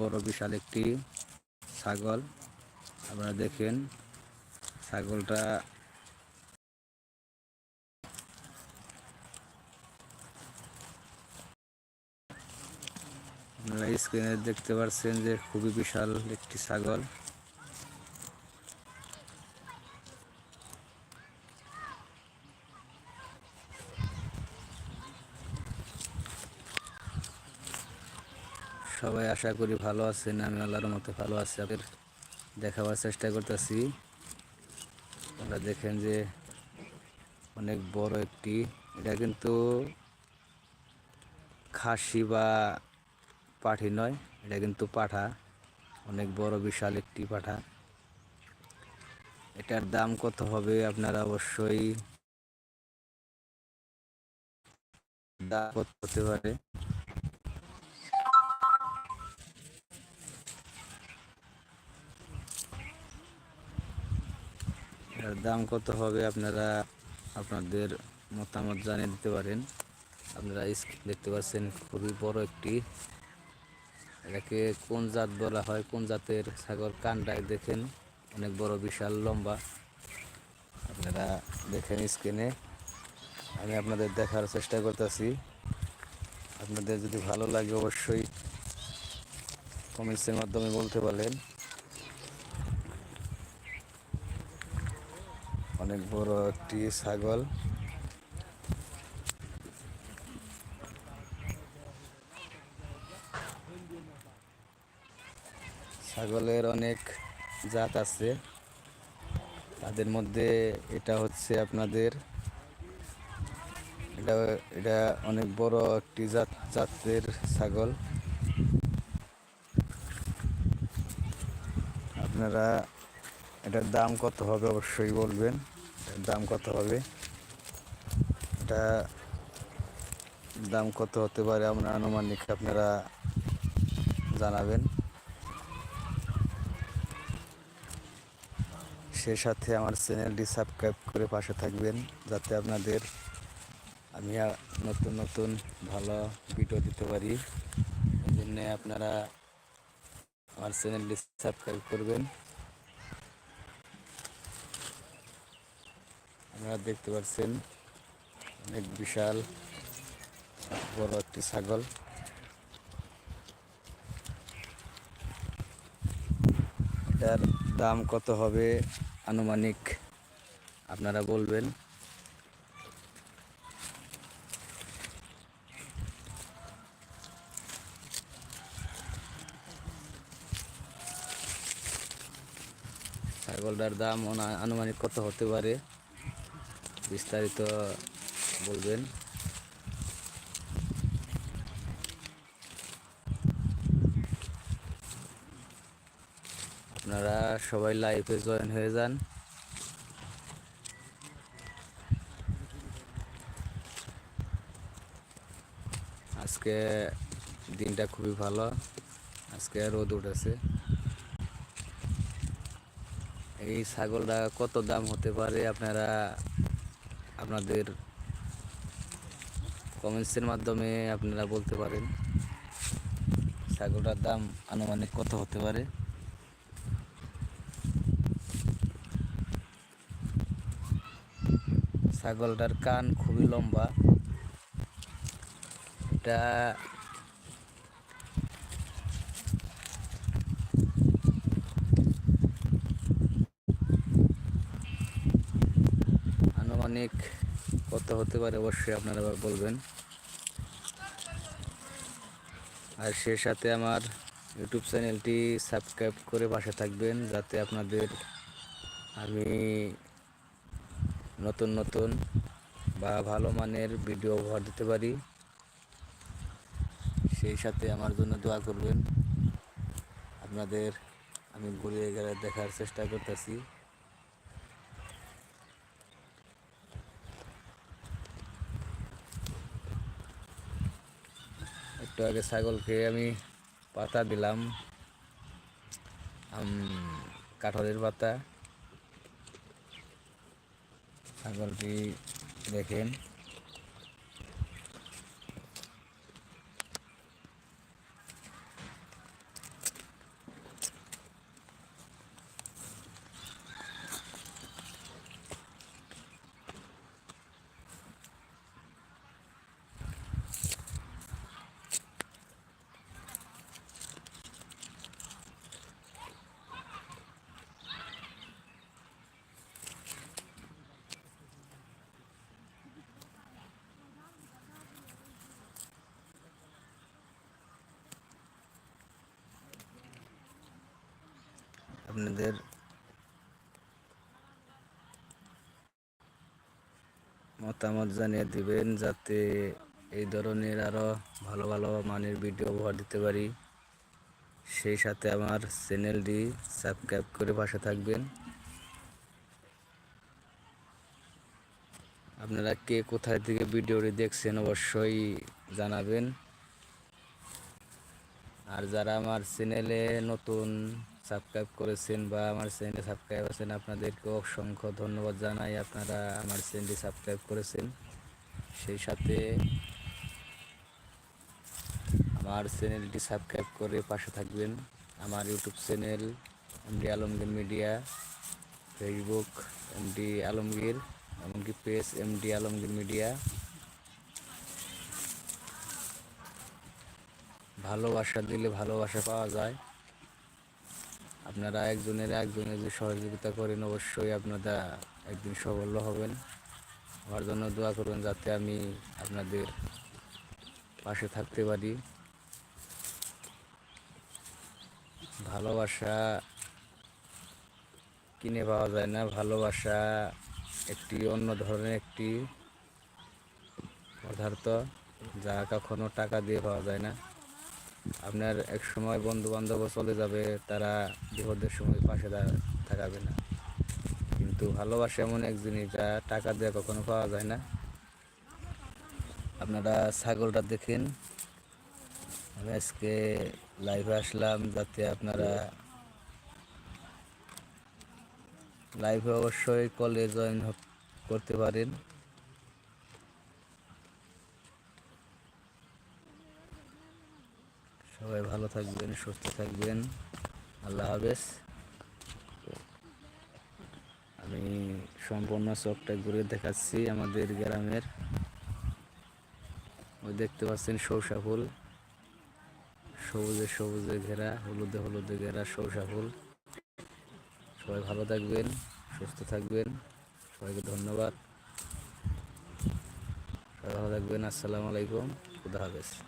বড় বিশাল একটি ছাগল। আপনারা দেখেন, ছাগলটা আপনারা স্ক্রিনে দেখতে পাচ্ছেন যে খুবই বিশাল একটি ছাগল। সবাই আশা করি ভালো আছেন, আমি আল্লাহর মতো ভালো আছি। আপনাদের দেখাবার চেষ্টা করতেছি। আপনারা দেখেন যে অনেক বড় একটি, এটা কিন্তু খাসি বা পাঠি নয়, এটা কিন্তু পাঠা। অনেক বড়, বিশাল একটি পাঠা। এটার দাম কত হবে আপনারা অবশ্যই দাম কত হতে পারে। এটার দাম কত হবে আপনারা আপনাদের মতামত জানিয়ে দিতে পারেন। আপনারা স্ক্রিন দেখতে পাচ্ছেন, খুবই বড় একটি। এটাকে কোন জাত বলা হয়? কোন জাতের ছাগল? কানটায় দেখেন, অনেক বড়, বিশাল, লম্বা। আপনারা দেখেন স্ক্রিনে আমি আপনাদের দেখার চেষ্টা করতেছি। আপনাদের যদি ভালো লাগে অবশ্যই কমেন্টসের মাধ্যমে বলতে পারেন। অনেক বড় একটি ছাগল। ছাগলের অনেক জাত আছে। তাদের মধ্যে এটা হচ্ছে আপনাদের, এটা এটা অনেক বড় একটি জাত, জাতের ছাগল। আপনারা এটার দাম কত হবে অবশ্যই বলবেন। দাম কত হবে? এটা দাম কত হতে পারে? আমরা আনুমানিক আপনারা জানাবেন। সে সাথে আমার চ্যানেলটি সাবস্ক্রাইব করে পাশে থাকবেন, যাতে আপনাদের আমি নতুন নতুন ভালো ভিডিও দিতে পারি। এই জন্যে আপনারা আমার চ্যানেলটি সাবস্ক্রাইব করবেন। আপনারা দেখতে পাচ্ছেন, অনেক বিশাল, বড় একটি ছাগল। এটার দাম কত হবে আনুমানিক আপনারা বলবেন? ছাগলটার দাম আনুমানিক কত হতে পারে? বিস্তারিত বলবেন। আপনারা সবাই লাইভে জয়েন হয়ে যান। আজকে দিনটা খুবই ভালো। আজকে রোদ উঠেছে। এই ছাগলটা কত দাম হতে পারে আপনারা আপনাদের কমেন্টসের মাধ্যমে আপনারা বলতে পারেন ছাগলটার দাম আনুমানিক কত হতে পারে। ছাগলটার কান খুবই লম্বা। এটা আনুমানিক কত হতে পারে, অবশ্যই আপনারা বলবেন। আর সে সাথে আমার ইউটিউব চ্যানেলটি সাবস্ক্রাইব করে পাশে থাকবেন, যাতে আপনাদের আমি নতুন নতুন বা ভালো মানের ভিডিও উপহার দিতে পারি। সেই সাথে আমার জন্য দোয়া করবেন। আপনাদের আমি ঘুরিয়ে গেলে দেখার চেষ্টা করতেছি। একটু আগে ছাগলকে আমি পাতা দিলাম। কাঠরের পাতা। ছাগলটি দেখেন। আপনাদের মতামত জানিয়ে দিবেন যাতে এই ধরনের আরও ভালো ভালো মানের ভিডিও উপহার দিতে পারি। সেই সাথে আমার চ্যানেলটি সাবস্ক্রাইব করে পাশে থাকবেন। আপনারা কে কোথায় থেকে ভিডিওটি দেখছেন অবশ্যই জানাবেন। আর যারা আমার চ্যানেলে নতুন সাবস্ক্রাইব করেছেন বা আমার চ্যানেলে সাবস্ক্রাইব আছেন আপনাদেরকে অসংখ্য ধন্যবাদ জানাই। আপনারা আমার চ্যানেলটি সাবস্ক্রাইব করেছেন। সেই সাথে আমার চ্যানেলটি সাবস্ক্রাইব করে পাশে থাকবেন। আমার YouTube channel MD Alamgir media, Facebook MD Alamgir, এমনকি পেজ এমডি আলমগীর মিডিয়া। ভালোবাসা দিলে ভালোবাসা পাওয়া যায়। আপনারা একজনের একজনের যে সহযোগিতা করেন, অবশ্যই আপনারা একদিন সফল হবেন। হওয়ার জন্য দোয়া করবেন যাতে আমি আপনাদের পাশে থাকতে পারি। ভালোবাসা কিনে পাওয়া যায় না। ভালোবাসা একটি অন্য ধরনের একটি পদার্থ যা কখনো টাকা দিয়ে পাওয়া যায় না। আপনার এক সময় বন্ধু বান্ধব চলে যাবে, তারা বিপদের সময় পাশে থাকাবে না। কিন্তু ভালোবাসা এমন এক জিনিস যা টাকা দিয়ে কখনো পাওয়া যায় না। আপনারা ছাগলটা দেখেন। আমি আজকে লাইভে আসলাম যাতে আপনারা লাইভে অবশ্যই কলে জয়েন করতে পারেন। সবাই ভালো থাকবেন, সুস্থ থাকবেন। আল্লাহ হাফেজ। আমি সম্পূর্ণ চকটা ঘুরে দেখাচ্ছি আমাদের গ্রামের। ওই দেখতে পাচ্ছেন সৌসা ফুল। সবুজে সবুজে ঘেরা, হলুদে হলুদে ঘেরা সৌসা ফুল। সবাই ভালো থাকবেন, সুস্থ থাকবেন। সবাইকে ধন্যবাদ। সবাই ভালো থাকবেন। আসসালামু আলাইকুম। খুদা হাফেজ।